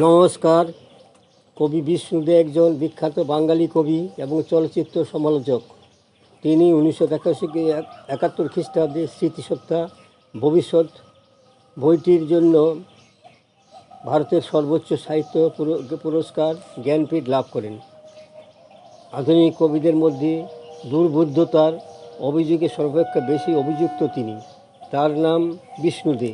নমস্কার। কবি বিষ্ণুদে একজন বিখ্যাত বাঙালি কবি এবং চলচ্চিত্র সমালোচক। তিনি উনিশশো একাশি একাত্তর খ্রিস্টাব্দে স্মৃতিসত্তা, ভবিষ্যৎ বইটির জন্য ভারতের সর্বোচ্চ সাহিত্য পুরস্কার, জ্ঞানপীঠ লাভ করেন। আধুনিক কবিদের মধ্যে দুর্বোধ্যতার অভিযোগে সর্বাপেক্ষা বেশি অভিযুক্ত তিনি। তার নাম বিষ্ণুদে।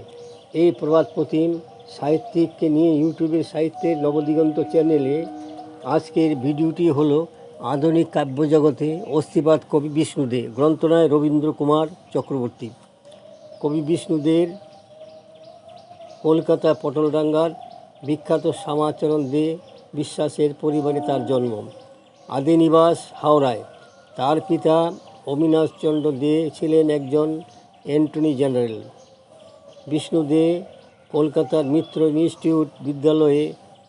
এই প্রবাদ প্রতিম সাহিত্যিককে নিয়ে ইউটিউবের সাহিত্যের নবদিগন্ত চ্যানেলে আজকের ভিডিওটি হলো আধুনিক কাব্যজগতে অস্থিপাত কবি বিষ্ণুদে গ্রন্থনায় রবীন্দ্র কুমার চক্রবর্তী। কবি বিষ্ণুদের কলকাতা পটলডাঙ্গার বিখ্যাত শ্যামাচরণ দে বিশ্বাসের পরিবারে তার জন্ম। আদি নিবাস হাওড়ায়। তার পিতা অবিনাশচন্দ্র দে ছিলেন একজন অ্যান্টনি জেনারেল। বিষ্ণু দে কলকাতার মিত্র ইনস্টিটিউট বিদ্যালয়ে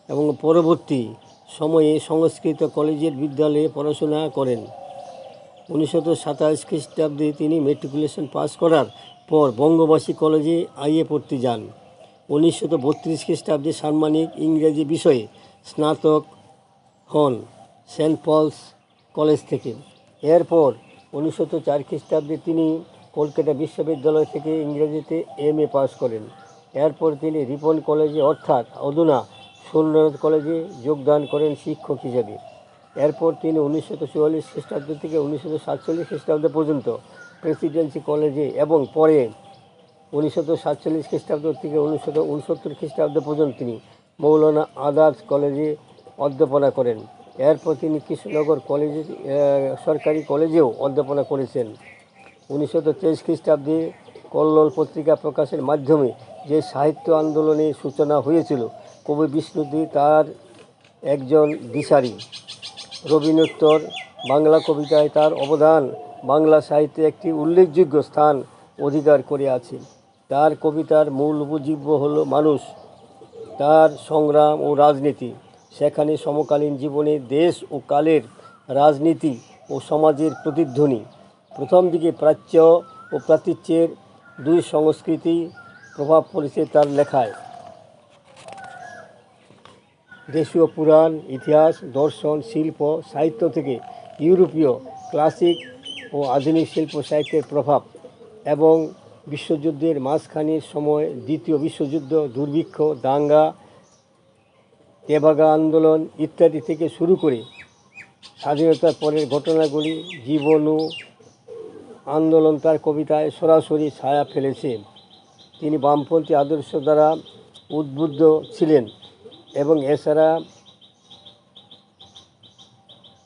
এবং পরবর্তী সময়ে সংস্কৃত কলেজের বিদ্যালয়ে পড়াশোনা করেন। উনিশশো সাতাশ খ্রিস্টাব্দে তিনি মেট্রিকুলেশন পাস করার পর বঙ্গবাসী কলেজে আইএ পড়তে যান। উনিশশো বত্রিশ খ্রিস্টাব্দে সাম্মানিক ইংরেজি বিষয়ে স্নাতক হন সেন্ট পলস কলেজ থেকে। এরপর উনিশশো চার খ্রিস্টাব্দে তিনি কলকাতা বিশ্ববিদ্যালয় থেকে ইংরেজিতে এম এ পাস করেন। এরপর তিনি রিপন কলেজে, অর্থাৎ অধুনা সুরেন্দ্রনাথ কলেজে যোগদান করেন শিক্ষক হিসেবে। এরপর তিনি উনিশশো চুয়াল্লিশ খ্রিস্টাব্দ থেকে উনিশশো সাতচল্লিশ খ্রিস্টাব্দ পর্যন্ত প্রেসিডেন্সি কলেজে এবং পরে উনিশশো সাতচল্লিশ খ্রিস্টাব্দ থেকে উনিশশো উনসত্তর খ্রিস্টাব্দ পর্যন্ত তিনি মৌলানা আদার্স কলেজে অধ্যাপনা করেন। এরপর তিনি কৃষ্ণনগর কলেজে সরকারি কলেজেও অধ্যাপনা করেছেন। উনিশশো তেইশ খ্রিস্টাব্দে কল্লোল পত্রিকা প্রকাশের মাধ্যমে যে সাহিত্য আন্দোলনের সূচনা হয়েছিল, কবি বিষ্ণুদী তার একজন দিশারি। রবীন্দ্র বাংলা কবিতায় তার অবদান বাংলা সাহিত্যে একটি উল্লেখযোগ্য স্থান অধিকার করে আছে। তার কবিতার মূল উপজীব্য হল মানুষ, তার সংগ্রাম ও রাজনীতি। সেখানে সমকালীন জীবনে দেশ ও কালের রাজনীতি ও সমাজের প্রতিধ্বনি। প্রথম দিকে প্রাচ্য ও প্রাতিচ্যের দুই সংস্কৃতি প্রভাব পড়েছে তার লেখায়। দেশীয় পুরাণ, ইতিহাস, দর্শন, শিল্প, সাহিত্য থেকে ইউরোপীয় ক্লাসিক ও আধুনিক শিল্প সাহিত্যের প্রভাব এবং বিশ্বযুদ্ধের মাঝখানের সময়, দ্বিতীয় বিশ্বযুদ্ধ, দুর্ভিক্ষ, দাঙ্গা তেবাগা আন্দোলন ইত্যাদি থেকে শুরু করে স্বাধীনতার পরের ঘটনাগুলি জীবন ও আন্দোলন তার কবিতায় সরাসরি ছায়া ফেলেছে। তিনি বামপন্থী আদর্শ দ্বারা উদ্বুদ্ধ ছিলেন এবং এছাড়া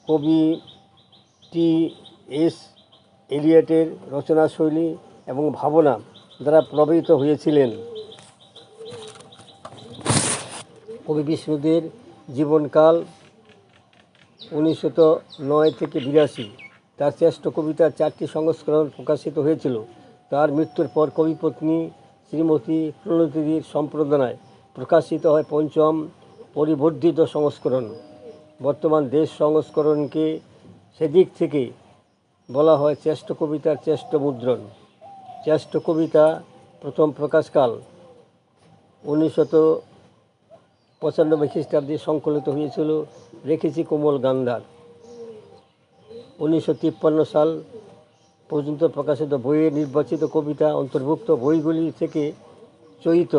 কবি টি এস এলিয়টের রচনাশৈলী এবং ভাবনা দ্বারা প্রভাবিত হয়েছিলেন। কবি বিষ্ণুদের জীবনকাল উনিশশো নয় থেকে বিরাশি। তার শ্রেষ্ঠ কবিতার চারটি সংস্করণ প্রকাশিত হয়েছিল। তার মৃত্যুর পর কবিপত্নী শ্রীমতী প্রণতিদির সম্প্রদানায় প্রকাশিত হয় পঞ্চম পরিবর্ধিত সংস্করণ। বর্তমান দেশ সংস্করণকে সেদিক থেকে বলা হয় শ্রেষ্ঠ কবিতার শ্রেষ্ঠ মুদ্রণ। শ্রেষ্ঠ কবিতা প্রথম প্রকাশকাল উনিশশত পঁচানব্বই খ্রিস্টাব্দে সংকলিত হয়েছিল রেখেছি কোমল গান্ধার। উনিশশো তিপ্পান্ন সাল পর্যন্ত প্রকাশিত বইয়ের নির্বাচিত কবিতা অন্তর্ভুক্ত বইগুলি থেকে চয়িত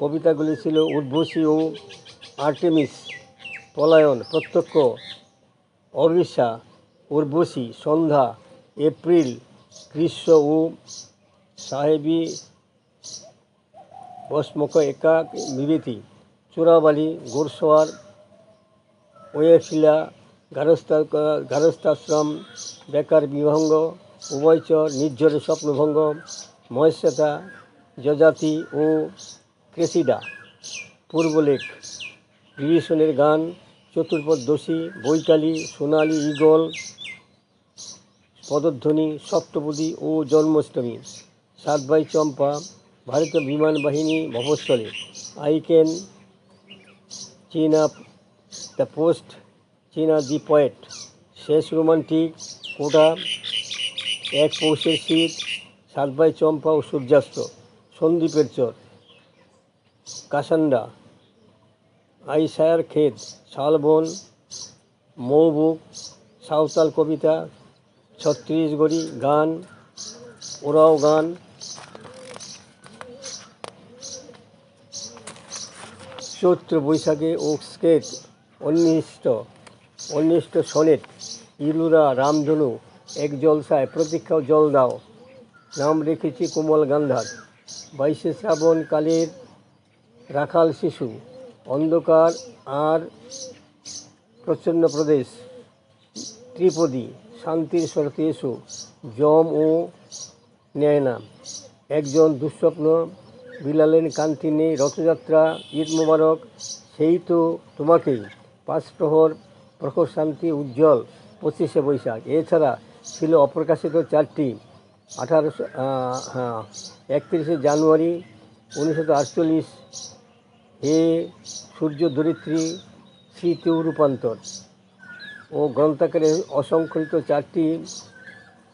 কবিতাগুলি ছিল উদ্ভসী ও আর্টেমিস, পলায়ন, প্রত্যক্ষ অবিশা উর্বশী সন্ধ্যা, এপ্রিল, গ্রীষ্ম ও সাহেবি, বসমক একাক বিভীতি চোরাবালি গোরসোয়ার ওয়েফিলা গারস্থা গারস্থাশ্রম বেকার বিভঙ্গ উভয়চর নির্ঝরের স্বপ্নভঙ্গ মহেশ্বেতা, যজাতি ও ক্রেসিডা পূর্বলেখ বিভীষণের গান চতুর্পদোষী বৈকালী, সোনালী ঈগল, পদধ্বনি, সপ্তপদী ও জন্মাষ্টমী। সাতবাই চম্পা, ভারতীয় বিমান বাহিনী মফস্বলে। আইকেন চীনা দ্য পোস্ট চীনা দি পয়েট শেষ রোমান্টিক কোটা এক পৌষের শীত সাতবাই চম্পা ও সূর্যাস্ত, সন্দীপের চর। কাসান্ডা আইসায়ার ক্ষেত, শালবন, মৌবুক, সাঁওতাল কবিতা, ছত্রিশগড়ি গান, ওরাও গান। চৈত্র বৈশাখে ও স্কেট অন্বিষ্ট অন্বিষ্ট সনেট ইলুরা, রামধনু এক জলসায় প্রতীক্ষাও জল দাও। নাম রেখেছি কোমল গান্ধার। বাইশে শ্রাবণ কালের রাখাল শিশু। অন্ধকার আর প্রচ্ছন্ন প্রদেশ। ত্রিপদী, শান্তির শরতে এসো। জম ও নেয় না একজন দুঃস্বপ্ন, বিলালেন কান্তি নেই, রথযাত্রা, ঈদ মোবারক, সেই তো তোমাকেই। পাঁচ প্রহর প্রখর শান্তি, উজ্জ্বল, পঁচিশে বৈশাখ। এছাড়া ছিল অপ্রকাশিত চারটি। আঠারোশো হ্যাঁ একত্রিশে জানুয়ারি উনিশশো আটচল্লিশ হে সূর্য ধরিত্রী স্মৃতি রূপান্তর ও গ্রন্থাকারে অসংখ্যিত চারটি,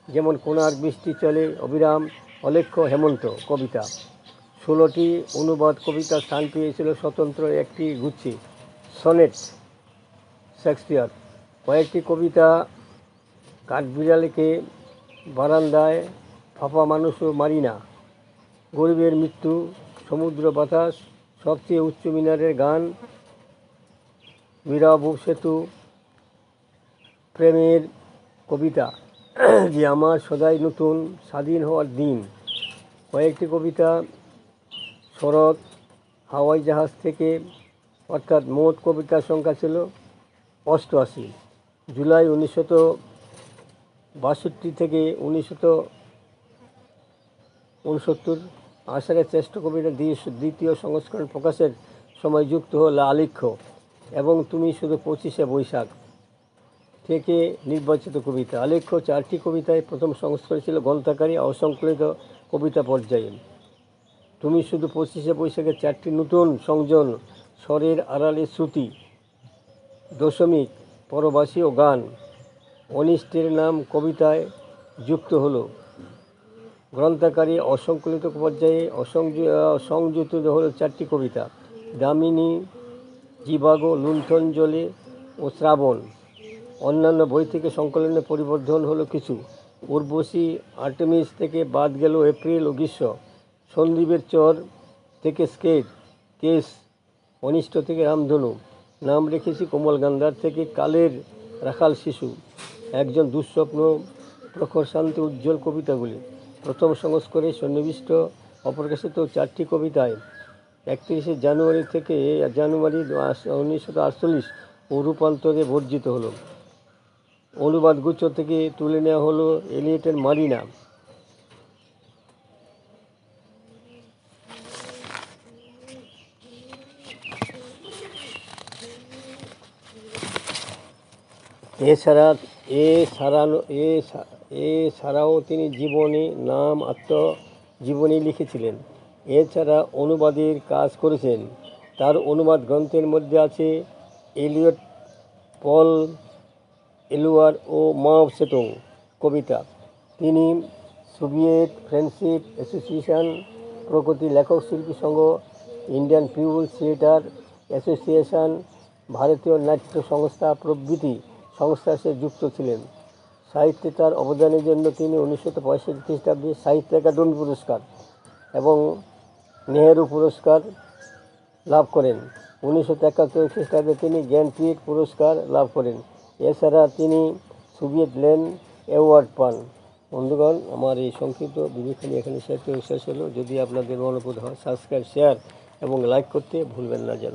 যেমন কোণার বৃষ্টি চলে, অবিরাম, অলেখ্য, হেমন্ত, কবিতা। ষোলোটি অনুবাদ কবিতা স্থান পেয়েছিল স্বতন্ত্র একটি গুচ্ছি, সনেট, শেক্সপিয়ার। কয়েকটি কবিতা কাঠবিড়ালিকে বারান্দায় ফাঁপা মানুষও মারি না। গরিবের মৃত্যু, সমুদ্র বাতাস, সবচেয়ে উচ্চ মিনারের গান মীরাবুব সেতু, প্রেমের কবিতা। যে আমার সদাই নতুন, স্বাধীন হওয়ার দিন। কয়েকটি কবিতা, শরৎ, হাওয়াই জাহাজ থেকে, অর্থাৎ মোট কবিতার সংখ্যা ছিল অষ্টআশি। জুলাই উনিশশত বাষট্টি থেকে উনিশশত উনসত্তর আষাঢ়ের শ্রেষ্ঠ কবিতা দ্বি- দ্বিতীয় সংস্করণ প্রকাশের সময় যুক্ত হল আলিখ্য এবং তুমি শুধু পঁচিশে বৈশাখ থেকে নির্বাচিত কবিতা। আলেখ্য চারটি কবিতায় প্রথম সংস্করণ ছিল গ্রন্থাকারী অসংকলিত কবিতা পর্যায়ে। তুমি শুধু পঁচিশে বৈশাখের চারটি নতুন সংযোজন, স্বরের আড়ালে শ্রুতি, দশমিক পরবাসী ও গান অনিষ্টের নাম কবিতায় যুক্ত হলো। গ্রন্থাকারী অসংকলিত পর্যায়ে সংযুক্ত হলো চারটি কবিতা। দামিনী, জীবাগো লুণ্ঠন জলে ও শ্রাবণ। অন্যান্য বই থেকে সংকলনের পরিবর্ধন হলো কিছু। উর্বশী আর্টেমিস থেকে বাদ গেল এপ্রিল ও গ্রীষ্ম। সন্দীপের চর থেকে স্কেট কেস অনিষ্ট থেকে রামধনু। নাম রেখেছি কোমল গান্ধার থেকে কালের রাখাল শিশু। একজন দুঃস্বপ্ন, প্রখর শান্তি, উজ্জ্বল কবিতাগুলি। প্রথম সংস্করণে সন্নিবিষ্ট, অপ্রকাশিত চারটি কবিতায় একত্রিশে জানুয়ারি থেকে জানুয়ারি উনিশশো আটচল্লিশ ও রূপান্তরে বর্জিত হলো। অনুবাদ গুচ্ছ থেকে তুলে নেওয়া হলো এলিয়েটের মারিনা। এছাড়া এ সারানো এ সা- এ ছাড়াও তিনি জীবনী, নাম আত্মজীবনী লিখেছিলেন। এছাড়া অনুবাদের কাজ করেছেন। তার অনুবাদ গ্রন্থের মধ্যে আছে এলিয়ট, পল, এলুয়ার ও মাও সেতুং কবিতা। তিনি Soviet friendship association Progati Lekhak Shilpi Sangha, Indian people theatre association, ভারতীয় নাট্য সংস্থা প্রভৃতি সংস্থার সাথে যুক্ত ছিলেন। সাহিত্যে তার অবদানের জন্য তিনি উনিশশো পঁয়ষট্টি খ্রিস্টাব্দে সাহিত্য একাডেমি পুরস্কার এবং নেহেরু পুরস্কার লাভ করেন। উনিশশো একাত্তর খ্রিস্টাব্দে তিনি জ্ঞানপীঠ পুরস্কার লাভ করেন। এছাড়া তিনি সোভিয়েত ল্যান্ড অ্যাওয়ার্ড পান। বন্ধুগণ, আমার এই সংক্ষিপ্ত বিবেচনা এখানে শেষ শেষ হলো। যদি আপনাদের মনোবোধ হয়, সাবস্ক্রাইব, শেয়ার এবং লাইক করতে ভুলবেন না যেন।